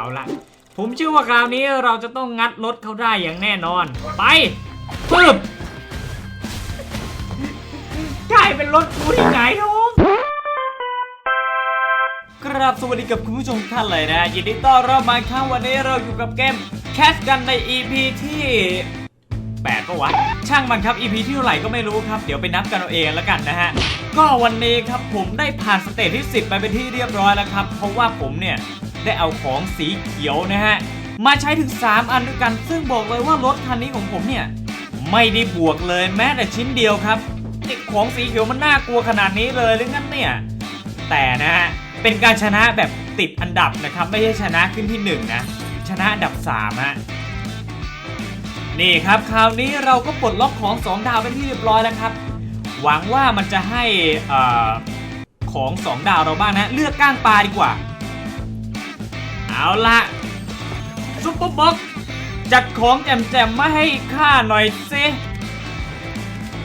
เอาละผมเชื่อว่าคราวนี้เราจะต้องงัดรถเขาได้อย่างแน่นอน ไปปึ๊บกลายเป็นรถกูที่ไหนท้องครับสวัสดีกับคุณผู้ชมท่านเลยนะยินดีต้อนรับมาครั้งวันนี้เราอยู่กับเกมแคสกันใน EP ที่8ปะวะช่างมันครับ EP ที่เท่าไหร่ก็ไม่รู้ครับ เดี๋ยวไปนับกันเอาเองแล้วกันนะฮะ ก็วันนี้ครับผมได้ผ่านสเตจที่ 10 ไปเป็นที่เรียบร้อยแล้วครับ เพราะว่าผมเนี่ย ได้เอาของสีเขียวนะฮะ มาใช้ถึง 3 อันด้วยกัน ซึ่งบอกเลยว่ารถคันนี้ของผมเนี่ย ไม่ได้บวกเลยแม้แต่ชิ้นเดียวครับนี่ของสีเขียวมันน่ากลัวขนาดนี้เลยหรืองั้นเนี่ย แต่นะฮะ เป็นการชนะแบบติดอันดับนะครับ ไม่ใช่ชนะขึ้นที่ 1 นะ ชนะอันดับ3ฮะนี่ครับคราวนี้เราก็ปลดล็อกของ 2 ดาวเป็นที่เรียบร้อยแล้วครับ หวังว่ามันจะให้อ่อของ 2 ดาวเราบ้างนะ เลือกก้างปลาดีกว่า เอาละซุปเปอร์บ็อกซ์จัดของแจมๆมาให้ข้าหน่อยสิ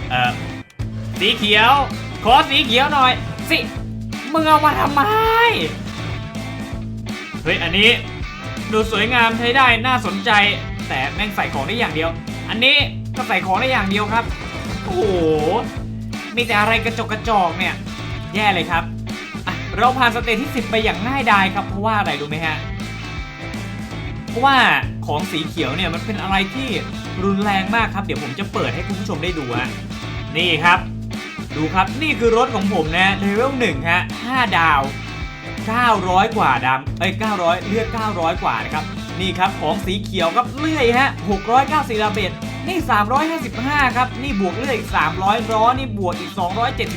เอ่อสีเขียว ขอสีเขียวหน่อย สิมึงเอามาทำไม เฮ้ย อันนี้ ดูสวยงามใช้ได้น่าสนใจ แต่แม่งใส่ของได้อย่างเดียว อันนี้ก็ใส่ของได้อย่างเดียวครับ โอ้โห มีแต่อะไรกระจกกระจอกเนี่ย แย่เลยครับ เราผ่านสเตจที่ 10 ไปอย่างง่ายดายครับ เพราะว่าอะไรรู้ไหมฮะ ราะว่าของสีเขียวเนี่ยมันเป็นอะไรที่รุนแรงมากครับ เดี๋ยวผมจะเปิดให้คุณผู้ชมได้ดูฮะนี่ครับ ดูครับนี่คือรถของผมนะเลเวล1ฮะ5ดาว 900 กว่าดำเอ้ย900 เลือด900 กว่านะครับ นี่ครับของสีเขียวครับเลื่อยฮะ694ดาเบตนี่ 355 ครับ นี่บวกเลื่อยอีก 300 ร้อนี่บวกอีก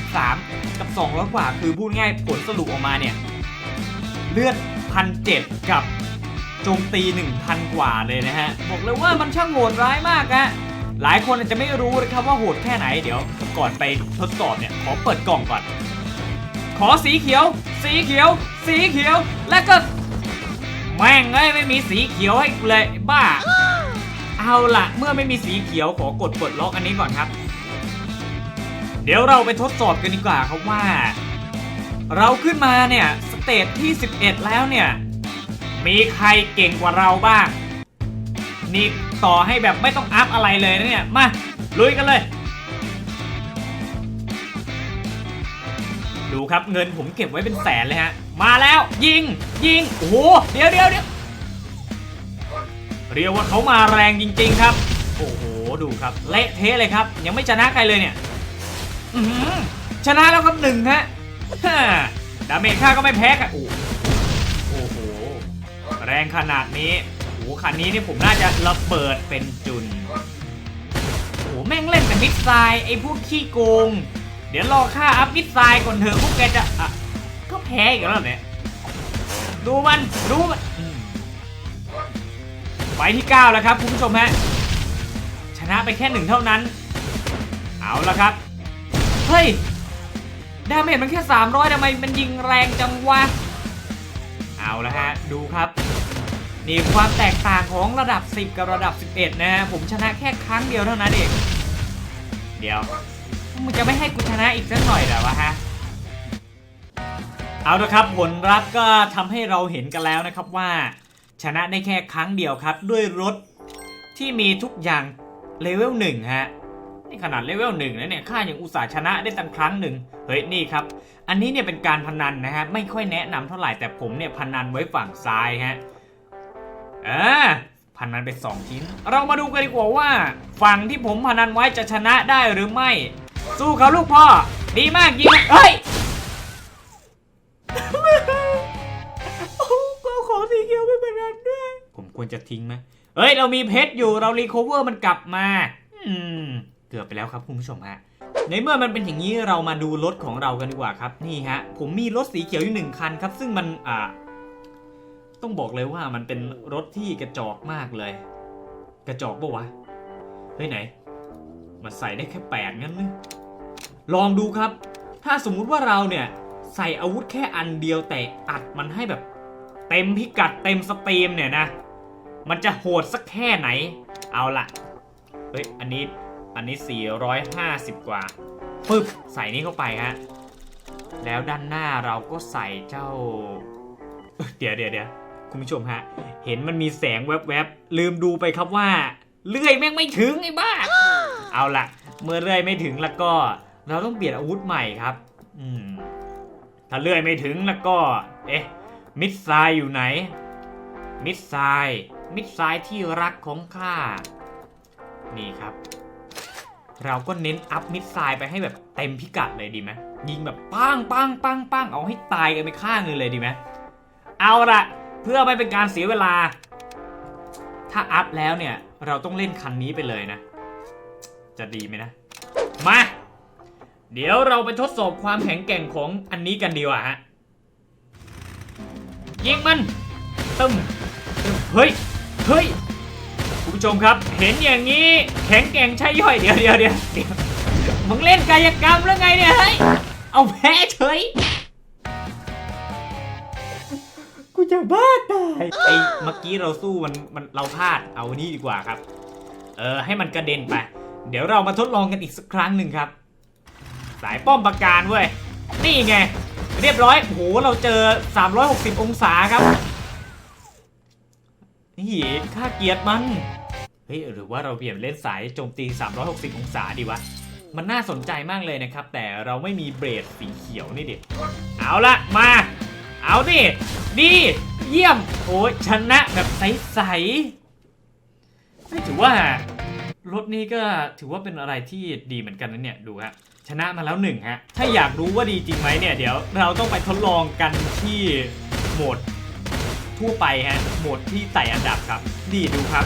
273 กับ 200 กว่า คือพูดง่ายผลสรุปออกมาเนี่ย เลือด1,007กับ โจมตี 1,000 กว่าเลยนะฮะ บอกเลยว่ามันช่างโหดร้ายมากฮะหลายคนอาจจะไม่รู้นะครับว่าโหดแค่ไหนเดี๋ยว ก่อนไปทดสอบเนี่ยขอเปิดกล่องก่อน ขอสีเขียว สีเขียว สีเขียว แล้วก็ แม่งเอ้ยไม่มีสีเขียวให้กูเลยบ้า เอาละเมื่อไม่มีสีเขียวขอกดปลดล็อกอันนี้ก่อนครับ เดี๋ยวเราไปทดสอบกันดีกว่าครับว่า เราขึ้นมาเนี่ยสเตจที่ 11 แล้วเนี่ย มีใครเก่งกว่าเราบ้าง นี่ต่อให้แบบไม่ต้องอัพอะไรเลยนะเนี่ย มา ลุยกันเลย ดูครับเงินผมเก็บไว้เป็นแสนเลยฮะ มาแล้วยิงยิง โอ้โห เดี๋ยวเดี๋ยวเดี๋ยวเรียกว่าเขามาแรงจริง ๆ ครับ โอ้โห ดูครับ เละเทะเลยครับ ยังไม่ชนะใครเลยเนี่ยอืชนะแล้วครับหนึ่งฮะฮ่าดาเมจค่าก็ไม่แพ้กันโอ้ แรงขนาดนี้โอ้โหคันนี้นี่ผมน่าจะระเบิดเป็นจุนโอ้โหแม่งเล่นแต่มิดไซด์ไอ้พวกขี้โกง เดี๋ยวรอค่าอัพมิดไซด์ก่อนเถอะพวกแกจะอะก็แพ้อีกแล้วเนี่ยดูมันดูมันมไปที่ 9 แล้วครับคุณผู้ชมฮะชนะไปแค่หนึ่งเท่านั้น เอาละครับ เฮ้ยดาเมจมันแค่ 300ทำไมมันยิงแรงจังวะ เอาละฮะ ดูครับ นี่ความแตกต่างของระดับ 10 กับระดับ 11 นะฮะผมชนะแค่ครั้งเดียวเท่านั้นเองเดี๋ยวมึงจะไม่ให้กูชนะอีกสักหน่อยเหรอวะฮะเอาละครับผลลัพธ์ก็ทำให้เราเห็นกันแล้วนะครับว่า ชนะได้แค่ครั้งเดียวครับ ด้วยรถที่มีทุกอย่างเลเวลหนึ่งฮะนี่ขนาดเลเวลหนึ่งแล้วเนี่ยข้ายังอุตส่าห์ชนะได้ตั้งครั้งหนึ่งเฮ้ยนี่ครับ อันนี้เนี่ยเป็นการพนันนะฮะไม่ค่อยแนะนำเท่าไหร่แต่ผมเนี่ยพนันไว้ฝั่งซ้ายฮะ อ่าพนันไปสองชิ้น เรามาดูกันดีกว่าว่า ฝั่งที่ผมพนันไว้จะชนะได้หรือไม่ สู้เขาลูกพ่อ ดีมากยิงเฮ้ยโอ้ก็ขอสีเขียวไปพนันด้วย ผมควรจะทิ้งไหมเฮ้ย เรามีเพชรอยู่เรารีค o เวอร์มันกลับมา อืม เกือบไปแล้วครับคุณผู้ชมฮะในเมื่อมันเป็นอย่างนี้เรามาดูรถของเรากันดีกว่าครับนี่ฮะผมมีรถสีเขียวอยู่หนึ่งคันครับ ซึ่งมันอ่า ต้องบอกเลยว่ามันเป็นรถที่กระจอกมากเลย กระจอกปะวะ เฮ้ยไหน มันใส่ได้แค่แปดงั้นนึลองดูครับ ถ้าสมมุติว่าเราเนี่ย ใส่อาวุธแค่อันเดียวแต่อัดมันให้แบบ เต็มพิกัดเต็มสตรีมเนี่ยนะ มันจะโหดสักแค่ไหน เอาละเฮ้ย อันนี้ อันนี้ 450 กว่า ปึ๊บ ใส่นี่เข้าไปฮะ แล้วด้านหน้าเราก็ใส่เจ้า เดี๋ยวเดี๋ยวเดี๋ยว คุณผู้ชมฮะ เห็นมันมีแสงแวบๆลืมดูไปครับว่า เลื่อยแม่งไม่ถึงไอ้บ้า เอาล่ะเมื่อเลื่อยไม่ถึงแล้วก็ เราต้องเปลี่ยนอาวุธใหม่ครับ อืมถ้าเลื่อยไม่ถึงแล้วก็ เอ๊ะ มิดไซด์อยู่ไหน มิดไซด์มิดไซด์ที่รักของข้า นี่ครับ เราก็เน้นอัพมิดไซด์ไปให้แบบเต็มพิกัดเลยดีไหมยิงแบบปังปังปังปังเอาให้ตายกันไปข้างหนึงเลยดีไหมเอาละ เพื่อไม่เป็นการเสียเวลา ถ้าอัพแล้วเนี่ย เราต้องเล่นคันนี้ไปเลยนะ จะดีไหมนะ มา เดี๋ยวเราไปทดสอบความแข็งแกร่งของอันนี้กันดีกว่าฮะ ยิงมันตึมตึมเฮ้ย เฮ้ยคุณผู้ชมครับ เห็นอย่างนี้ แข็งแกร่งใช่ย่อยเดี๋ยวเดี๋ยวเดี๋ยวเดี๋ยวมึงเล่นกายกรรมแล้วไงเนี่ยเฮ้ย เอาแพ้เฉย จะบ้าตายไอ้เมื่อกี้เราสู้มันมันเราพลาดเอานี่ดีกว่าครับ เออให้มันกระเด็นไป เดี๋ยวเรามาทดลองกันอีกสักครั้งหนึ่งครับ สายป้อมปราการเว้ยนี่ไง เรียบร้อยโอ้โหเราเจอ 360 องศาครับนี่ค่าเกียรติมันเฮ้ยหรือว่าเราเปลี่ยนเล่นสายโจมตี 360 องศาดีวะมันน่าสนใจมากเลยนะครับ แต่เราไม่มีเบรดสีเขียวนี่ดิเอาละมา เอาดิดีเยี่ยมโอ้ยชนะแบบใสๆไม่ถือว่ารถนี้ก็ถือว่าเป็นอะไรที่ดีเหมือนกันนะเนี่ยดูฮะชนะมาแล้วหนึ่งฮะถ้าอยากรู้ว่าดีจริงไหมเนี่ยเดี๋ยวเราต้องไปทดลองกันที่โหมดทั่วไปฮะโหมดที่ไต่อันดับครับดีดูครับ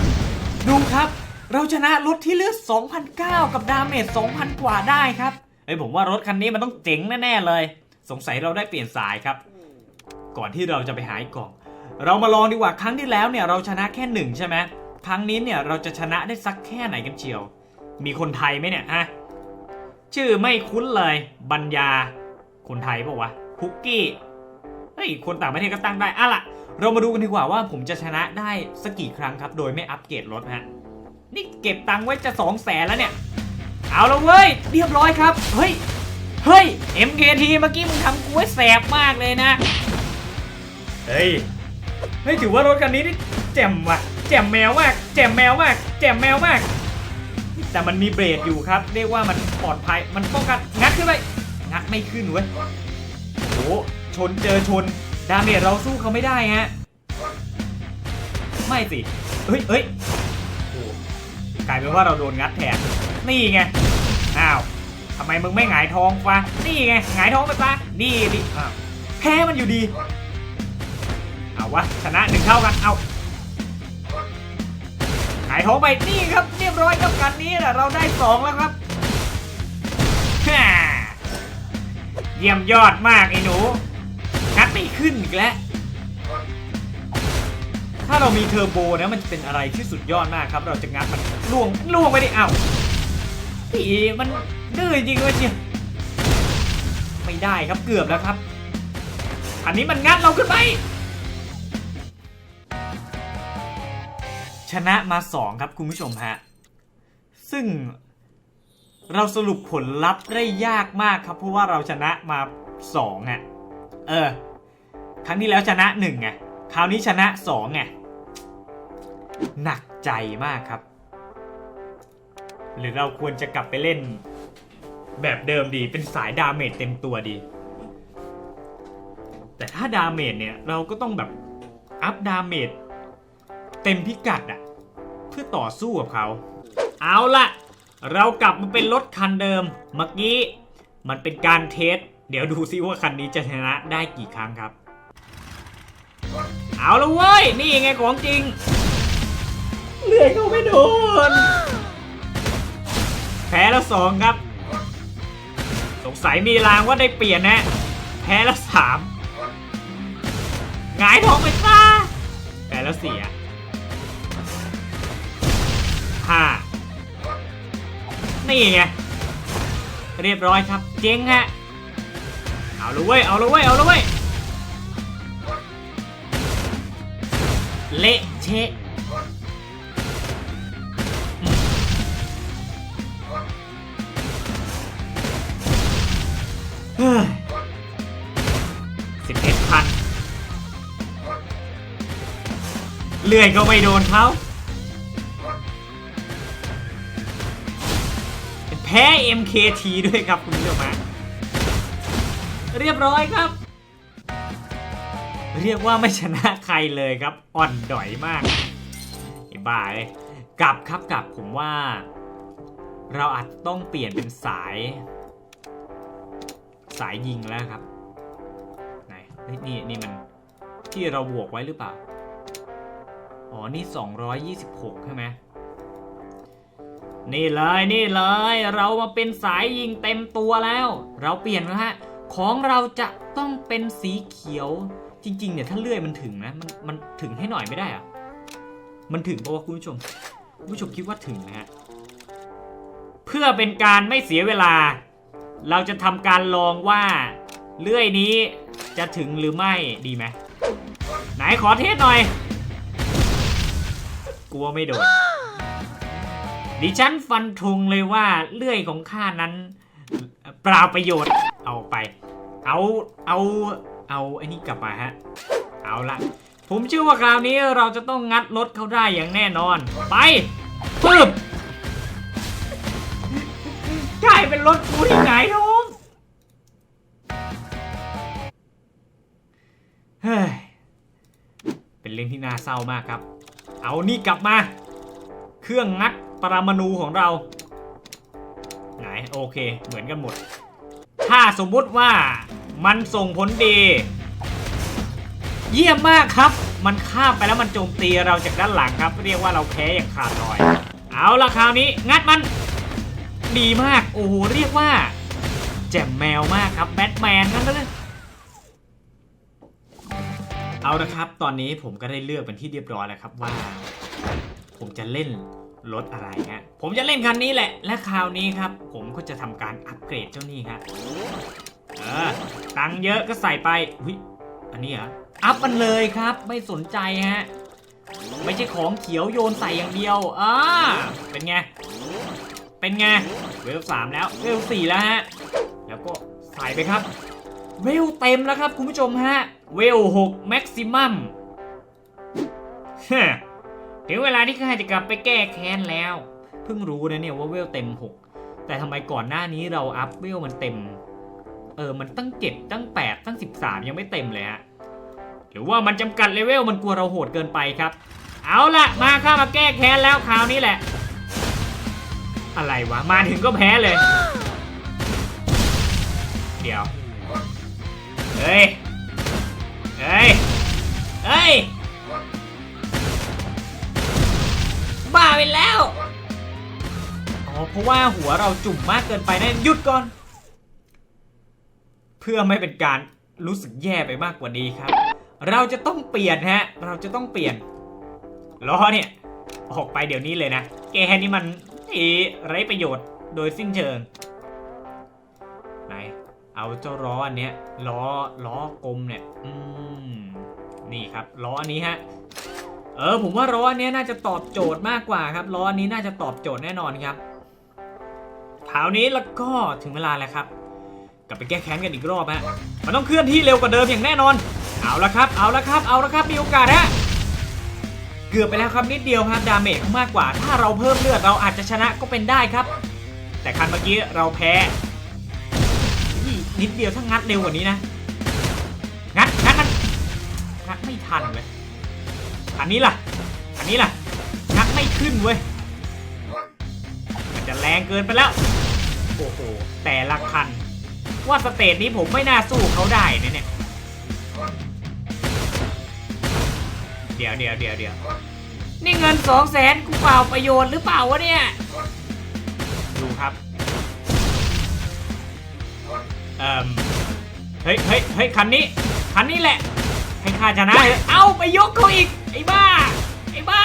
ดูครับ เราชนะรถที่เลือด2,009 กับดาเมจ2,000 กว่าได้ครับเอ้ผมว่ารถคันนี้มันต้องเจ๋งแน่ๆเลย สงสัยเราได้เปลี่ยนสายครับ ก่อนที่เราจะไปหาอีกกล่อง เรามาลองดีกว่าครั้งที่แล้วเนี่ยเราชนะแค่หนึ่งใช่ไหมครั้งนี้เนี่ยเราจะชนะได้สักแค่ไหนกันเชียว มีคนไทยไหมเนี่ยฮะชื่อไม่คุ้นเลยบัญญา คนไทยปะวะคุกกี้เฮ้ยคนต่างประเทศก็ตั้งได้อะล่ะ เรามาดูกันดีกว่าว่าผมจะชนะได้สักกี่ครั้งครับ โดยไม่อัปเกรดรถฮะนี่เก็บตังค์ไว้จะ2 0 0แสนแล้วเนี่ย เอาละเว้ย เรียบร้อยครับ เฮ้ย เฮ้ย MKT เมื่อกี้มึงทำกูไว้แสบมากเลยนะ เฮ้ยเฮ้ยถือว่ารถคันนี้นี่แจ่มว่ะ แจ่มแมวมาก แจ่มแมวมาก แจ่มแมวมาก แต่มันมีเบรกอยู่ครับ เรียกว่ามันปลอดภัย มันป้องกัน งัดขึ้นไปงัดไม่ขึ้นเว้ยโอ้ชนเจอชน ดาเมจเราสู้เขาไม่ได้ฮะ ไม่สิ เฮ้ยเฮ้ยโอ้กลายเป็นว่าเราโดนงัดแทน นี่ไง อ้าวทำไมมึงไม่หงายท้องฟะนี่ไง หงายท้องไปปะนี่ดิอ้าวแพ้มันอยู่ดี วะ ชนะหนึ่งเท่ากัน เอาหงายท้องไปนี่ครับเรียบร้อยกับกันนี้แหละเราได้สองแล้วครับฮ่าเยี่ยมยอดมากไอ้หนูงัดไม่ขึ้นอีกแล้วถ้าเรามีเทอร์โบนะมันจะเป็นอะไรที่สุดยอดมากครับ เราจะงัดมันล่วงล่วงไปดิเอ้าพี่มันดื้อจริงเลยเนี่ยไม่ได้ครับเกือบแล้วครับ อันนี้มันงัดเราขึ้นไป ชนะมา 2 ครับคุณผู้ชมฮะ ซึ่งเราสรุปผลลัพธ์ได้ยากมากครับ เพราะว่าเราชนะมา2อะ เออ ครั้งที่แล้วชนะ1ไงคราวนี้ชนะ2ไงหนักใจมากครับ หรือเราควรจะกลับไปเล่น แบบเดิมดีเป็นสายดาเมจเต็มตัวดี แต่ถ้าดาเมจเนี่ยเราก็ต้องแบบอัพดาเมจ เต็มพิกัดอะเพื่อต่อสู้กับเขา เอาละเรากลับมาเป็นรถคันเดิม เมื่อกี้ มันเป็นการเทส เดี๋ยวดูซิว่าคันนี้จะชนะได้กี่ครั้งครับ เอาละเว้ย นี่ไงของจริงเลื่อยเขาไม่โดน แพ้แล้วสองครับ สงสัยมีรางว่าได้เปลี่ยนนะ แพ้แล้วสามหงายท้องไปซะแพ้แล้วสี่อะ ห้านี่ไงเรียบร้อยครับเจ๊งฮะเอาละเว้ยเอาละเว้ยเอาละเว้ยเละเชะเฮ้ยสิบเอ็ดพันเลื่อยก็ไม่โดนเขา พ้ MKT ด้วยครับคุณผู้ชมฮะเรียบร้อยครับ เรียกว่าไม่ชนะใครเลยครับ อ่อนด่อยมากไอ้บ้าเลยกลับครับกลับผมว่า เราอาจต้องเปลี่ยนเป็นสาย สายยิงแล้วครับไหนนี่นี่มันที่เราบวกไว้หรือเปล่า อ๋อ นี่ 226 ใช่ไหม นี่เลยนี่เลย เรามาเป็นสายยิงเต็มตัวแล้ว เราเปลี่ยนนะฮะของเราจะต้องเป็นสีเขียวจริง ๆ เนี่ย ถ้าเลื่อยมันถึงนะ มันมันถึงให้หน่อยไม่ได้อะมันถึงเพราะว่าคุณผู้ชมคุณผู้ชมคิดว่าถึงนะฮะเพื่อเป็นการไม่เสียเวลา เราจะทำการลองว่าเลื่อยนี้จะถึงหรือไม่ดีไหมไหนขอเทสหน่อย กลัวไม่โดน ดิฉันฟันธงเลยว่าเลื่อยของข้านั้นเปล่าประโยชน์เอาไป เอาเอาเอาไอ้นี่กลับมาฮะ เอาละผมเชื่อว่าคราวนี้เราจะต้องงัดรถเขาได้อย่างแน่นอน ไปปึ๊บกลายเป็นรถกูที่ไหนท้องเฮ้ยเป็นเรื่องที่น่าเศร้ามากครับ เอานี่กลับมา เครื่องงัด ปรมาณูของเรา ไหนโอเค เหมือนกันหมด ถ้าสมมุติว่ามันส่งผลดี เยี่ยมมากครับ มันข้ามไปแล้วมันโจมตีเราจากด้านหลังครับ เรียกว่าเราแพ้อย่างขาดลอย เอาละคราวนี้งัดมัน ดีมาก โอ้โหเรียกว่า แจ่มแมวมากครับแบทแมนนั่นเลยเอาละครับ ตอนนี้ผมก็ได้เลือกเป็นที่เรียบร้อยแล้วครับว่า ผมจะเล่น รถอะไรฮะ ผมจะเล่นคันนี้แหละ และคราวนี้ครับ ผมก็จะทำการอัปเกรดเจ้านี่ครับเออ ตังค์เยอะก็ใส่ไปอุ้ยอันนี้เหรอ อัพมันเลยครับ ไม่สนใจฮะ ไม่ใช่ของเขียวโยนใส่อย่างเดียว อ่า เป็นไง เป็นไง เวลสามแล้ว เวลสี่แล้วฮะ แล้วก็ใส่ไปครับ เวลเต็มแล้วครับคุณผู้ชมฮะ เวลหกแม็กซิมัม ถึงเวลาที่ข้าจะกลับไปแก้แค้นแล้ว เพิ่งรู้นะเนี่ยว่าเวลเต็ม 6 แต่ทำไมก่อนหน้านี้เราอัพเวลมันเต็ม เออมันตั้ง 7 ตั้ง 8 ตั้ง 13 ยังไม่เต็มเลยฮะ หรือว่ามันจำกัดเลเวลมันกลัวเราโหดเกินไปครับ เอาละมาข้ามาแก้แค้นแล้วคราวนี้แหละ อะไรวะ มาถึงก็แพ้เลย เดี๋ยว เฮ้ย เฮ้ย เฮ้ย ไปแล้วอ๋อเพราะว่าหัวเราจุ่มมากเกินไปนะหยุดก่อน เพื่อไม่เป็นการรู้สึกแย่ไปมากกว่านี้ครับ เราจะต้องเปลี่ยนฮะ เราจะต้องเปลี่ยนล้อเนี่ย ออกไปเดี๋ยวนี้เลยนะแกนี่มันอีไร้ประโยชน์โดยสิ้นเชิงไหนเอาเจ้าล้ออันเนี้ยล้อล้อกลมเนี่ย อืมนี่ครับล้ออันนี้ฮะ เออผมว่าล้ออันนี้น่าจะตอบโจทย์มากกว่าครับล้ออันนี้น่าจะตอบโจทย์แน่นอนครับคราวนี้แล้วก็ถึงเวลาแล้วครับ กลับไปแก้แค้นกันอีกรอบฮะมันต้องเคลื่อนที่เร็วกว่าเดิมอย่างแน่นอน เอาละครับ เอาละครับ เอาละครับมีโอกาสฮะเกือบไปแล้วครับนิดเดียวครับดาเมจมากกว่า ถ้าเราเพิ่มเลือดเราอาจจะชนะก็เป็นได้ครับ แต่คันเมื่อกี้เราแพ้นิดเดียวถ้างัดเร็วกว่านี้นะงัดงัดมันงัดไม่ทันเลย อันนี้ล่ะ อันนี้ล่ะงัดไม่ขึ้นเว้ย มันจะแรงเกินไปแล้ว โอ้โห แต่ละคัน ว่าสเตจนี้ผมไม่น่าสู้เขาได้นะเนี่ย เดี๋ยวเดี๋ยวเดี๋ยวเดี๋ยวนี่เงินสองแสนกูเปล่าประโยชน์หรือเปล่าวะเนี่ย ดูครับเอ่มเฮ้ยเฮ้ยเฮ้ยคันนี้ คันนี้แหละ ให้ข้าชนะ เอะเอาไปยกเขาอีก ไอ้บ้า ไอ้บ้า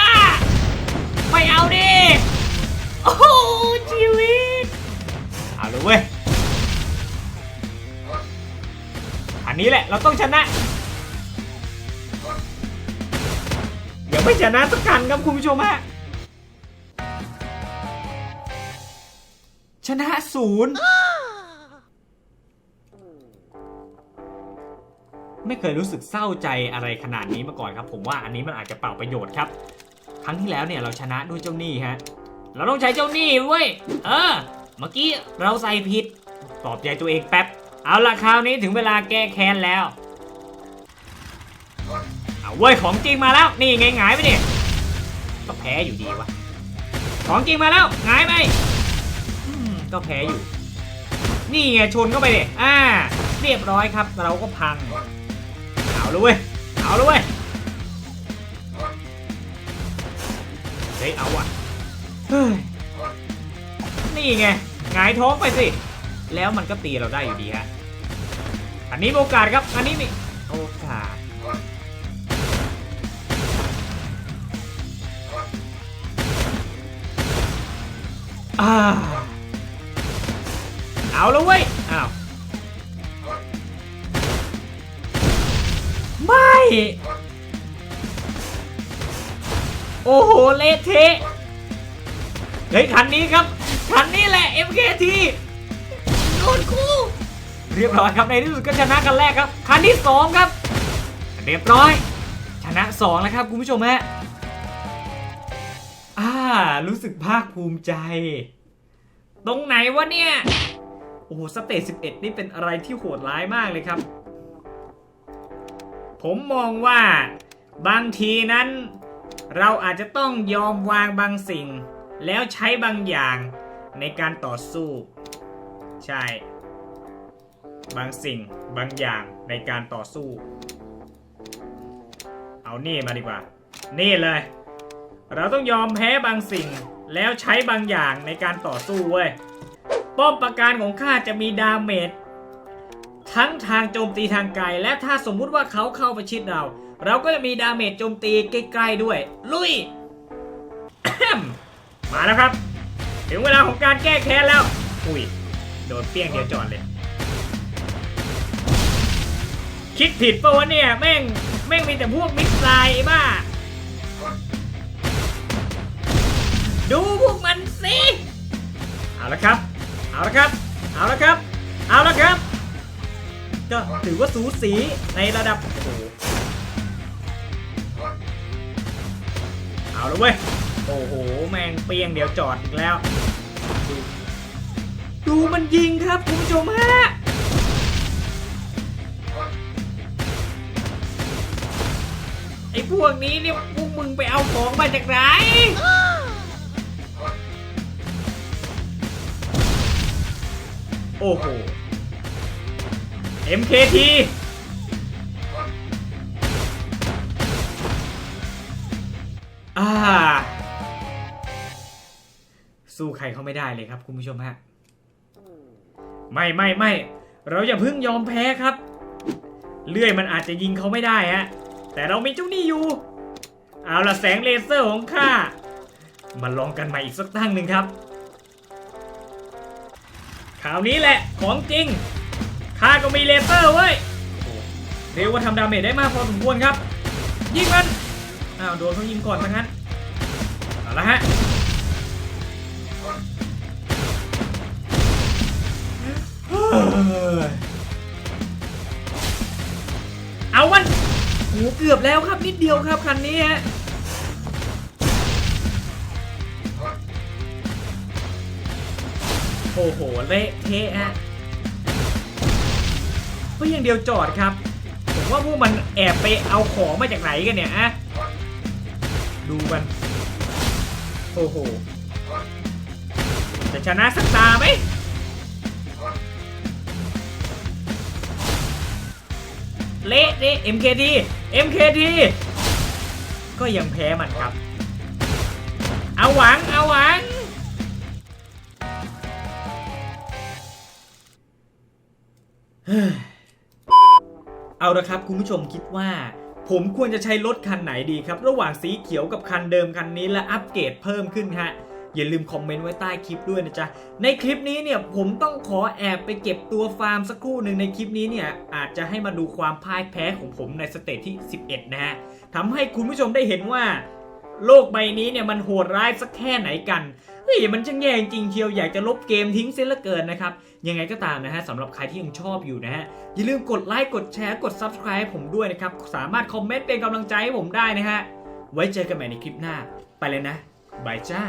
ไม่เอาดิ โอ้โหชีวิต เอาเลยเว้ย อันนี้แหละ เราต้องชนะอย่าไม่ชนะสักกันครับคุณผู้ชมฮะ ชนะศูนย์ ไม่เคยรู้สึกเศร้าใจอะไรขนาดนี้มาก่อนครับ ผมว่าอันนี้มันอาจจะเปล่าประโยชน์ครับ ครั้งที่แล้วเนี่ยเราชนะด้วยเจ้าหนี้ฮะเราต้องใช้เจ้าหนี้เว้ยเออ เมื่อกี้เราใส่ผิดปลอบใจตัวเองแป๊บเอาละคราวนี้ถึงเวลาแก้แค้นแล้วเอาเว้ยของจริงมาแล้วนี่ไงหงายไปดิก็แพ้อยู่ดีวะของจริงมาแล้วหงายไปอืมก็แพ้อยู่ นี่ไงชนเข้าไปดิอ่า เรียบร้อยครับ เราก็พัง เอาเลยเว้ย เอาเลยเว้ย เฮ้ย เอาว่ะ เฮ้ย นี่ไงหงายท้องไปสิ แล้วมันก็ตีเราได้อยู่ดีฮะ อันนี้โอกาสครับ อันนี้มีโอกาสอ่าเอาแล้วเว้ย อ้าว โอ้โห เละเทะเฮ้ยคันนี้ครับคันนี้แหละ MKT โดนคู่เรียบร้อยครับในที่สุดก็ชนะกันแรกครับคันที่สองครับ เรียบร้อย ชนะสองแล้วครับคุณผู้ชมฮะอ่ารู้สึกภาคภูมิใจ ตรงไหนวะเนี่ย โอ้โหสเตจ11 นี่เป็นอะไรที่โหดร้ายมากเลยครับ ผมมองว่าบางทีนั้น เราอาจจะต้องยอมวางบางสิ่ง แล้วใช้บางอย่างในการต่อสู้ ใช่ บางสิ่งบางอย่างในการต่อสู้ เอานี่มาดีกว่า นี่เลย เราต้องยอมแพ้บางสิ่งแล้วใช้บางอย่างในการต่อสู้เว้ยป้อมปราการของข้าจะมีดาเมจ ทั้งทางโจมตีทางไกล และถ้าสมมุติว่าเขาเข้าประชิดเรา เราก็จะมีดาเมจโจมตีใกล้ๆด้วย ลุย มาแล้วครับ ถึงเวลาของการแก้แค้นแล้ว อุ้ย โดนเปี้ยงเดียวจอดเลย คิดผิดปะวะเนี่ย แม่ง แม่งมีแต่พวกมิสไซล์ไอ้บ้า ดูพวกมันสิ เอาละครับ เอาละครับ เอาละครับ เอาละครับ ก็ถือว่าสูสีในระดับโอ้โหเอาละเว้ย โอ้โห แมงเปียงเดี๋ยวจอดอีกแล้ว ดูมันยิงครับคุณผู้ชมฮะไอ้พวกนี้เนี่ยพวกมึงไปเอาของมาจากไหนโอ้โห MKT อ่า สู้ใครเขาไม่ได้เลยครับคุณผู้ชมฮะ ไม่ไม่ไม่ เราอย่าเพิ่งยอมแพ้ครับ เลื่อยมันอาจจะยิงเขาไม่ได้ฮะ แต่เรามีเจ้านี้อยู่ เอาละแสงเลเซอร์ของข้า มาลองกันใหม่อีกสักตั้งหนึ่งครับ คราวนี้แหละของจริง ข้าก็มีเลเซอร์เว้ยเรียกว่าทำดาเมจได้มากพอสมควรครับ ยิงมัน อ้าวโดนเขายิงก่อนทั้งนั้น เอาละฮะ เอามันโหเกือบแล้วครับนิดเดียวครับคันนี้ฮะโอ้โห เละเทะฮะ ก็ยังเดียวจอดครับ ผมว่าพวกมันแอบไปเอาของมาจากไหนกันเนี่ยอะดูมัน โอ้โหจะชนะสักตาไหมเละเละ MKT MKT ก็ยังแพ้มันครับ เอาหวัง เอาหวัง เเอาละครับคุณผู้ชมคิดว่า ผมควรจะใช้รถคันไหนดีครับ ระหว่างสีเขียวกับคันเดิมคันนี้และอัปเกรดเพิ่มขึ้นฮะอย่าลืมคอมเมนต์ไว้ใต้คลิปด้วยนะจ๊ะ ในคลิปนี้เนี่ยผมต้องขอแอบไปเก็บตัวฟาร์มสักครู่หนึ่งในคลิปนี้เนี่ยอาจจะให้มาดูความพ่ายแพ้ของผมในสเตจที่ 11 นะฮะทำให้คุณผู้ชมได้เห็นว่า โลกใบนี้เนี่ยมันโหดร้ายสักแค่ไหนกันเฮ้ยมันช่างแย่จริงๆเชียวอยากจะลบเกมทิ้งเสียเหลือเกินนะครับ ยังไงก็ตามนะฮะสำหรับใครที่ยังชอบอยู่นะฮะ อย่าลืมกดไลค์กดแชร์กด Subscribe ให้ผมด้วยนะครับ สามารถคอมเมนต์เป็นกำลังใจให้ผมได้นะฮะ ไว้เจอกันใหม่ในคลิปหน้า ไปเลยนะบายจ้า